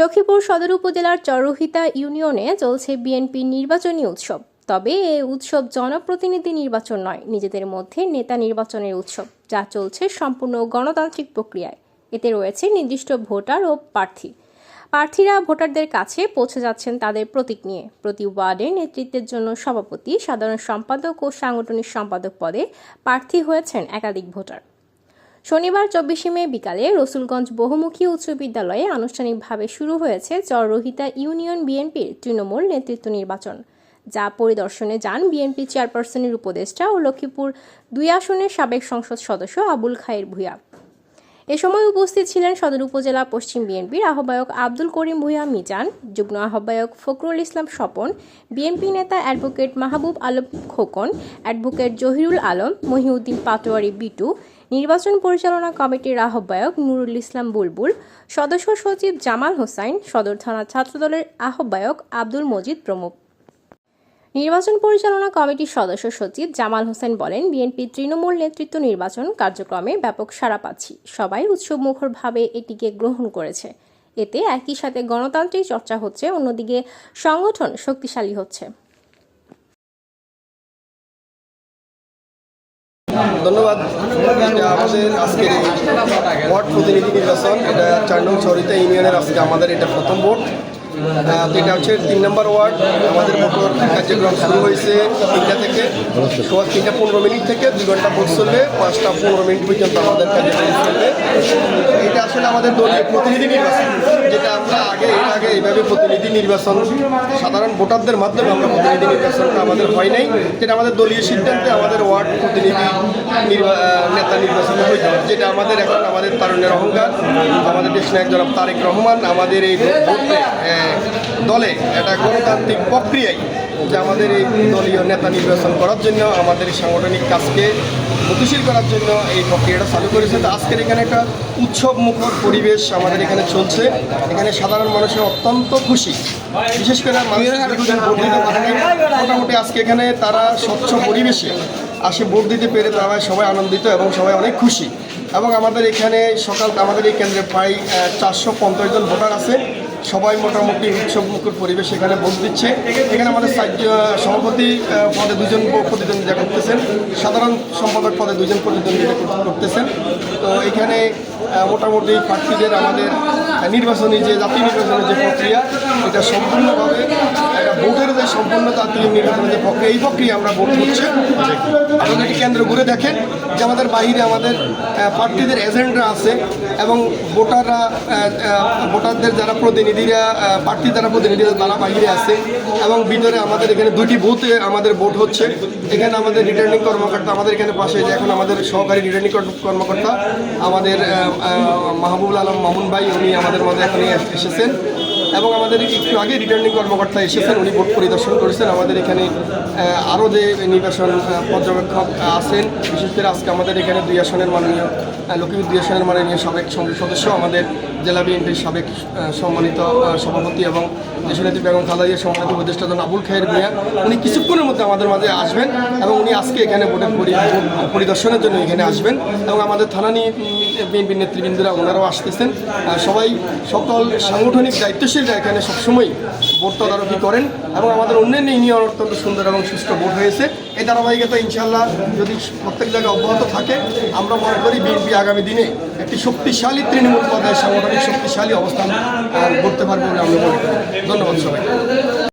লক্ষ্মীপুর সদর উপজেলার চরহিতা ইউনিয়নে চলছে বিএনপির নির্বাচনী উৎসব। তবে এ উৎসব জনপ্রতিনিধি নির্বাচন নয়, নিজেদের মধ্যে নেতা নির্বাচনের উৎসব, যা চলছে সম্পূর্ণ গণতান্ত্রিক প্রক্রিয়ায়। এতে রয়েছে নির্দিষ্ট ভোটার ও প্রার্থী। প্রার্থীরা ভোটারদের কাছে পৌঁছে যাচ্ছেন তাদের প্রতীক নিয়ে। প্রতি ওয়ার্ডে নেতৃত্বের জন্য সভাপতি, সাধারণ সম্পাদক ও সাংগঠনিক সম্পাদক পদে প্রার্থী হয়েছেন একাধিক ভোটার। শনিবার চব্বিশে মে বিকালে রসুলগঞ্জ বহুমুখী উচ্চ বিদ্যালয়ে আনুষ্ঠানিকভাবে শুরু হয়েছে চররোহিতা ইউনিয়ন বিএনপির তৃণমূল নেতৃত্ব নির্বাচন। যা পরিদর্শনে যান বিএনপি চেয়ারপারসনের উপদেষ্টা ও লক্ষ্মীপুর দুই আসনের সাবেক সংসদ সদস্য আবুল খায়ের ভূঁইয়া। এ সময় উপস্থিত ছিলেন সদর উপজেলা পশ্চিম বিএনপির আহ্বায়ক আব্দুল করিম ভূঁইয়া মিজান, যুগ্ম আহ্বায়ক ফখরুল ইসলাম স্বপন, বিএনপি নেতা অ্যাডভোকেট মাহবুব আলম খোকন, অ্যাডভোকেট জহিরুল আলম, মহিউদ্দিন পাটোয়ারি বিটু, নির্বাচন পরিচালনা কমিটির আহ্বায়ক নুরুল ইসলাম বুলবুল, সদস্য সচিব জামাল হোসাইন, সদর থানা ছাত্রদলের আহ্বায়ক আব্দুল মজিদ প্রমুখ। নির্বাচন পরিচালনা কমিটির সদস্য সচিব জামাল হোসেন বলেন, বিএনপি তৃণমূল নেতৃত্ব নির্বাচন কার্যক্রমে ব্যাপক সাড়া পাচ্ছি। সবাই উৎসবমুখরভাবে এটিকে গ্রহণ করেছে। এতে একই সাথে গণতান্ত্রিক চর্চা হচ্ছে, অন্যদিকে সংগঠন শক্তিশালী হচ্ছে। ধন্যবাদ। আমাদের আজকের এই ওয়ার্ড প্রতিনিধি নির্বাচন, এটা চার নং চরিতা ইউনিয়নের আজকে আমাদের এটা প্রথম ভোট। এটা হচ্ছে তিন নম্বর ওয়ার্ড। আমাদের ভোটর কার্যক্রম শুরু হয়েছে তিনটা থেকে। সোয়া তিনটা পনেরো মিনিট থেকে দুই ঘণ্টা ভোট চলবে, পাঁচটা পনেরো মিনিট পর্যন্ত আমাদের কার্যক্রম চলবে। এটা আসলে আমাদের দলীয় প্রতিনিধি নির্বাচন, যেটা আমরা আগে, এর আগে এইভাবে প্রতিনিধি নির্বাচন, সাধারণ ভোটারদের মাধ্যমে আমরা প্রতিনিধি নির্বাচনটা আমাদের হয় নাই। যেটা আমাদের দলীয় সিদ্ধান্তে আমাদের ওয়ার্ড প্রতিনিধি নেতা নির্বাচন হবে যেটা আমাদের এখন আমাদের তারুণ্যের অহংকার, আমাদের দেশ নায়ক জনাব তারেক রহমান, আমাদের এই ভোটে দলে একটা গণতান্ত্রিক প্রক্রিয়ায় যে আমাদের এই দলীয় নেতা নির্বাচন করার জন্য, আমাদের সাংগঠনিক কাজকে গতিশীল করার জন্য এই প্রক্রিয়াটা চালু করেছে। তো আজকের এখানে একটা উৎসব মুখর পরিবেশ আমাদের এখানে চলছে। এখানে সাধারণ মানুষের অত্যন্ত খুশি। বিশেষ করে। মোটামুটি আজকে এখানে তারা স্বচ্ছ পরিবেশে আসে ভোট দিতে পেরে তারা সবাই আনন্দিত এবং সবাই অনেক খুশি। এবং আমাদের এখানে সকাল, আমাদের এই কেন্দ্রে প্রায় চারশো পঞ্চাশ জন ভোটার আছে। সবাই মোটামুটি উৎসব মুখর পরিবেশ এখানে ভোট দিচ্ছে। এখানে আমাদের সভাপতি পদে দুজন প্রতিদ্বন্দ্বিতা করতেছেন। সাধারণ সম্পাদক পদে দুজন প্রতিদ্বন্দ্বিতা করতেছেন। তো এখানে মোটামুটি প্রার্থীদের আমাদের নির্বাচনী যে জাতীয় নির্বাচনের যে প্রক্রিয়া, এটা সম্পূর্ণভাবে সম্পূর্ণ নির্বাচনের যে প্রক্রিয়া এই প্রক্রিয়া আমরা ভোট হচ্ছে। আপনারা কি কেন্দ্র ঘুরে দেখেন যে আমাদের বাইরে আমাদের প্রার্থীদের এজেন্টরা আছে এবং ভোটাররা ভোটারদের যারা প্রতিনিধিরা প্রার্থী যারা প্রতিনিধিরা, তারা বাইরে আছে এবং ভিতরে আমাদের এখানে দুটি বুথে আমাদের ভোট হচ্ছে। এখানে আমাদের রিটার্নিং কর্মকর্তা, আমাদের এখানে পাশে যে এখন আমাদের সহকারী রিটার্নিং কর্মকর্তা, আমাদের মাহবুবুল আলম মামুন ভাই, উনি আমাদের মধ্যে এখানে এসেছেন এবং আমাদের একটু আগে রিটার্নিং কর্মকর্তা এসেছেন, উনি ভোট পরিদর্শন করেছেন আমাদের এখানে আরও যে নির্বাচন পর্যবেক্ষক আছেন, বিশেষ করে আজকে আমাদের এখানে দুই আসনের মাননীয় লক্ষ্মীপুর দুই আসনের মাননীয় সাবেক সংসদ সদস্য, আমাদের জেলা বিএনপির সাবেক সম্মানিত সভাপতি এবং দেশনেত্রী বেগম খালাইয়ের সম্মানিত উপদেষ্টা জন আবুল খায়ের মিয়া, উনি কিছুক্ষণের মধ্যে আমাদের মাঝে আসবেন এবং উনি আজকে এখানে ভোটের পরি- পরিদর্শনের জন্য এখানে আসবেন এবং আমাদের থানা নিয়ে বিএনপির নেতৃবৃন্দরা ওনারাও আসতেছেন। সবাই সকল সাংগঠনিক দায়িত্বশীলরা এখানে সবসময় ভোট তদারকি করেন এবং আমাদের অন্যান্য ইউনিয়ন অত্যন্ত সুন্দর এবং সুস্থ ভোট হয়েছে। এই ধারাবাহিকতা ইনশাল্লাহ যদি প্রত্যেক জায়গায় অব্যাহত থাকে, আমরা মনে করি বিএনপি আগামী দিনে একটি শক্তিশালী তৃণমূল পর্যায়ে সাংগঠনিক শক্তিশালী অবস্থান করতে পারবে বলে আমরা মনে করি। ধন্যবাদ সবাই